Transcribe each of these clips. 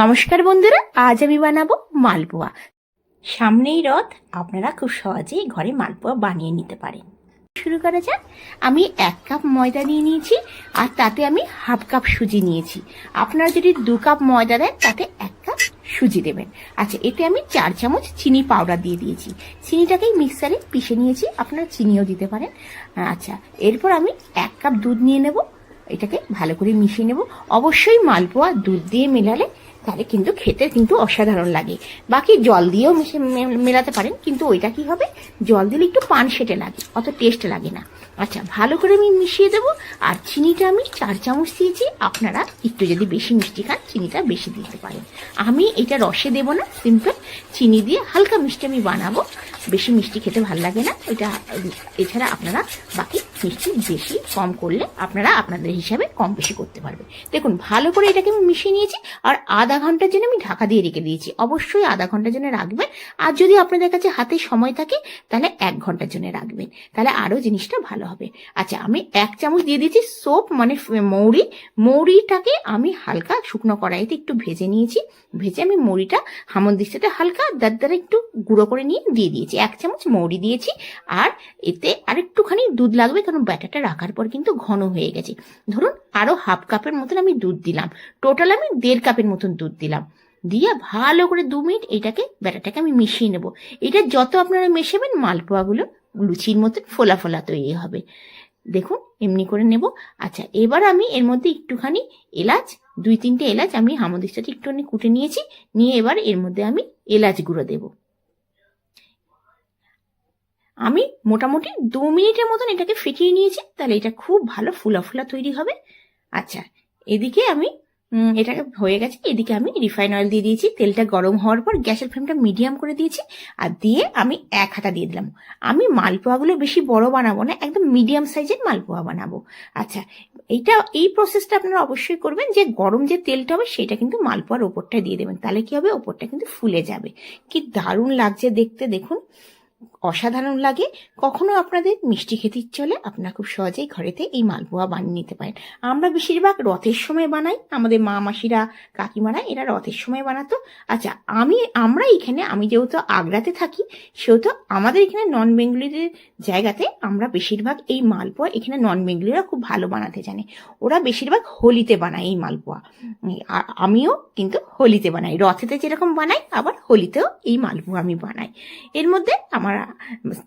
নমস্কার বন্ধুরা, আজ আমি বানাবো মালপোয়া। সামনেই রথ, আপনারা খুব সহজেই ঘরে মালপোয়া বানিয়ে নিতে পারেন। শুরু করা যাক। আমি এক কাপ ময়দা নিয়ে নিয়েছি, আর তাতে আমি হাফ কাপ সুজি নিয়েছি। আপনারা যদি দু কাপ ময়দা দেন, তাতে এক কাপ সুজি দেবেন। আচ্ছা এতে আমি চার চামচ চিনি পাউডার দিয়ে দিয়েছি। চিনিটাকেই মিক্সারে পিষে নিয়েছি, আপনারা চিনিও দিতে পারেন। আচ্ছা এরপর আমি এক কাপ দুধ নিয়ে নেব। এটাকে ভালো করে মিশিয়ে নেব। অবশ্যই মালপোয়া দুধ দিয়ে মেলালে তাহলে কিন্তু খেতে কিন্তু অসাধারণ লাগে। বাকি জল দিয়েও মিশে মেলাতে পারেন, কিন্তু ওইটা কি হবে? জল দিলে একটু পান সেটে লাগে, অত টেস্ট লাগে না। আচ্ছা ভালো করে আমি মিশিয়ে দেবো, আর চিনিটা আমি চার চামচ দিয়েছি। আপনারা একটু যদি বেশি মিষ্টি খান, চিনিটা বেশি দিতে পারেন। আমি এটা রসে দেবো না সিম্পল চিনি দিয়ে হালকা মিষ্টি আমি বানাবো। বেশি মিষ্টি খেতে ভালো লাগে না। ওইটা এছাড়া আপনারা বাকি মিষ্টি বেশি কম করলে আপনারা আপনাদের হিসাবে কম বেশি করতে পারবেন দেখুন, ভালো করে এটাকে আমি মিশিয়ে নিয়েছি আর আধা ঘণ্টার জন্য আমি ঢাকা দিয়ে রেখে দিয়েছি। অবশ্যই আধা ঘণ্টার জন্য রাখবেন। আর যদি আপনাদের কাছে হাতে সময় থাকে, তাহলে এক ঘণ্টার জন্য রাখবেন। তাহলে আরও জিনিসটা ভালো হবে। আচ্ছা আমি এক চামচ দিয়ে দিয়েছি সোপ মানে মৌরি। মৌরিটাকে আমি হালকা শুকনো কড়াইতে একটু ভেজে নিয়েছি। ভেজে আমি মৌরিটা হামন্দিস্তাতে হালকা দারদারে একটু গুঁড়ো করে নিয়ে দিয়ে দিয়েছি। এক চামচ মৌরি দিয়েছি। আর এতে আরেকটুখানি দুধ লাগবে কারণ ব্যাটারটা রাখার পর কিন্তু ঘন হয়ে গেছে। ধরুন আরও হাফ কাপের মতন আমি দুধ দিলাম। টোটাল আমি দেড় কাপের মতন দুধ দিলাম। দিয়ে ভালো করে দু মিনিট এটাকে, ব্যাটারটাকে আমি মিশিয়ে নেব। এটা যত আপনারা মেশাবেন, মালপোয়াগুলো লুচির মতন ফোলা ফোলা তৈরি হবে। দেখুন, এমনি করে নেব। আচ্ছা এবার আমি এর মধ্যে একটুখানি এলাচ, দুই তিনটে এলাচ আমি হামদিস্তাতে একটুখানি কুটে নিয়েছি। নিয়ে এবার এর মধ্যে আমি এলাচ গুঁড়ো দেবো। আমি মোটামুটি দু মিনিটের মতন এটাকে ফিটিয়ে নিয়েছি, তাহলে এটা খুব ভালো ফুলা ফুলা তৈরি হবে। আচ্ছা এদিকে আমি এটাকে হয়ে গেছে, এদিকে আমি রিফাইন অয়েল দিয়ে দিয়েছি, তেলটা গরম হওয়ার পর গ্যাসের ফ্লেমটা মিডিয়াম করে দিয়েছি, আর দিয়ে আমি এক হাতা দিয়ে দিলাম। আমি মালপোয়াগুলো বেশি বড় বানাবো না, একদম মিডিয়াম সাইজের মালপোয়া বানাবো। আচ্ছা এইটা, এই প্রসেসটা আপনারা অবশ্যই করবেন যে গরম যে তেলটা হবে সেটা কিন্তু মালপোয়ার ওপরটা দিয়ে দেবেন, তাহলে কি হবে, ওপরটা কিন্তু ফুলে যাবে। কি দারুণ লাগছে দেখতে, দেখুন। অসাধারণ লাগে। কখনো আপনাদের মিষ্টি খেতে ইচ্ছে হলে আপনারা খুব সহজেই ঘরেতে এই মালপোয়া বানিয়ে নিতে পারেন। আমরা বেশিরভাগ রথের সময় বানাই। আমাদের মা, মাসিরা, কাকিমারা এরা রথের সময় বানাতো। আচ্ছা আমি, আমরা এখানে, আমি যেহেতু আগ্রাতে থাকি, সেহেতু আমাদের এখানে নন বেঙ্গলিদের জায়গাতে আমরা বেশিরভাগ এই মালপোয়া এখানে নন বেঙ্গলিরা খুব ভালো বানাতে জানে। ওরা বেশিরভাগ হোলিতে বানায় এই মালপোয়া। আমিও কিন্তু হোলিতে বানাই। রথেতে যেরকম বানাই, আবার হোলিতেও এই মালপোয়া আমি বানাই। এর মধ্যে আমার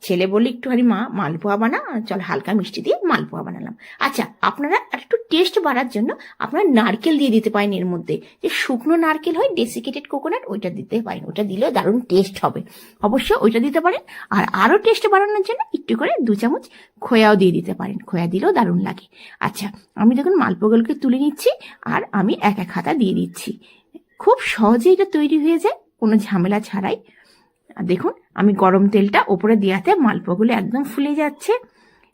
ছেলে বললে একটুখানি, মা, মালপোয়া বানা, চল হালকা মিষ্টি দিয়ে মালপোয়া বানালাম। আচ্ছা আপনারা একটু টেস্ট বাড়ার জন্য আপনারা নারকেল দিয়ে দিতে পারেন এর মধ্যে। যে শুকনো নারকেল হয় ডেসিকেটেড কোকোনাট ওইটা দিতে পারেন। ওটা দিলেও দারুণ টেস্ট হবে। অবশ্যই ওইটা দিতে পারেন। আর আরও টেস্ট বাড়ানোর জন্য একটু করে দু চামচ খোয়াও দিয়ে দিতে পারেন। খোয়া দিলেও দারুণ লাগে। আচ্ছা আমি দেখুন মালপোয়াগুলোকে তুলে নিচ্ছি আর আমি এক এক হাতা দিয়ে দিচ্ছি। খুব সহজে এটা তৈরি হয়ে যায়, কোনো ঝামেলা ছাড়াই। দেখুন আমি গরম তেলটা ওপরে দেওয়াতে মালপোয়াগুলো একদম ফুলে যাচ্ছে।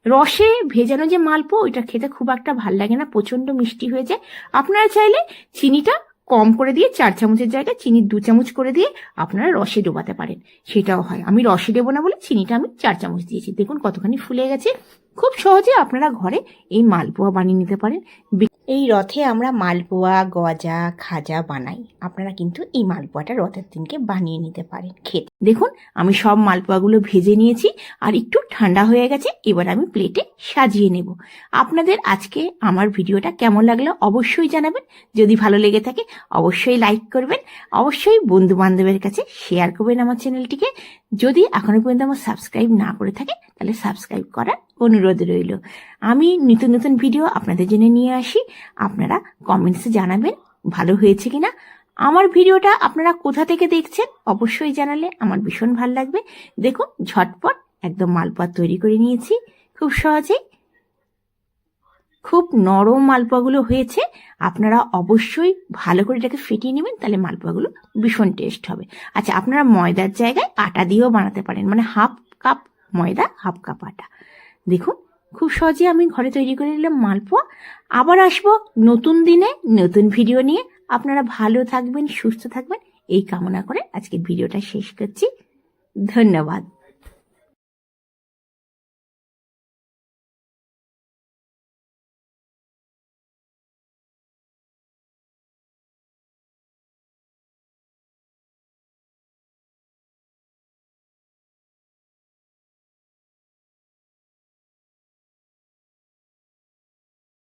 রসে ভেজানো যে মালপো ওইটা খেতে খুব একটা ভালো লাগে না প্রচণ্ড মিষ্টি হয়ে যায়। আপনারা চাইলে চিনিটা কম করে দিয়ে, চার চামচের জায়গায় চিনি দু চামচ করে দিয়ে আপনারা রসে ডোবাতে পারেন। সেটাও হয়। আমি রসে দেবো না বলে চিনিটা আমি চার চামচ দিয়েছি। দেখুন কতখানি ফুলে গেছে। খুব সহজে আপনারা ঘরে এই মালপোয়া বানিয়ে নিতে পারেন। এই রথে আমরা মালপোয়া, গজা, খাজা বানাই। আপনারা কিন্তু এই মালপোয়াটা রথের দিনকে বানিয়ে নিতে পারেন খেতে। দেখুন, আমি সব মালপোয়াগুলো ভেজে নিয়েছি আর একটু ঠান্ডা হয়ে গেছে, এবার আমি প্লেটে সাজিয়ে নেব। আপনাদের আজকে আমার ভিডিওটা কেমন লাগল অবশ্যই জানাবেন। যদি ভালো লেগে থাকে, অবশ্যই লাইক করবেন। অবশ্যই বন্ধু বান্ধবের কাছে শেয়ার করবেন আমার চ্যানেলটিকে। যদি এখনও পর্যন্ত আমার সাবস্ক্রাইব না করে থাকে, তাহলে সাবস্ক্রাইব করার অনুরোধ রইল। আমি নতুন নতুন ভিডিও আপনাদের জন্য নিয়ে আসি। আপনারা কমেন্টসে জানাবেন, ভালো হয়েছে কিনা। আমার ভিডিওটা আপনারা কোথা থেকে দেখছেন অবশ্যই জানালে আমার ভীষণ ভালো লাগবে। দেখুন, ঝটপট একদম মালপোয়া তৈরি করে নিয়েছি। খুব সহজেই। খুব নরম মালপোয়াগুলো হয়েছে। আপনারা অবশ্যই ভালো করে এটাকে ফেটিয়ে নেবেন, তাহলে মালপোয়াগুলো ভীষণ টেস্ট হবে। আচ্ছা আপনারা ময়দার জায়গায় আটা দিয়েও বানাতে পারেন। মানে হাফ কাপ ময়দা হাফ কাপ আটা। দেখুন, খুব সহজে আমি ঘরে তৈরি করে নিলাম মালপোয়া। আবার আসব নতুন দিনে নতুন ভিডিও নিয়ে। আপনারা ভালো থাকবেন, সুস্থ থাকবেন। এই কামনা করে আজকের ভিডিওটা শেষ করছি। ধন্যবাদ।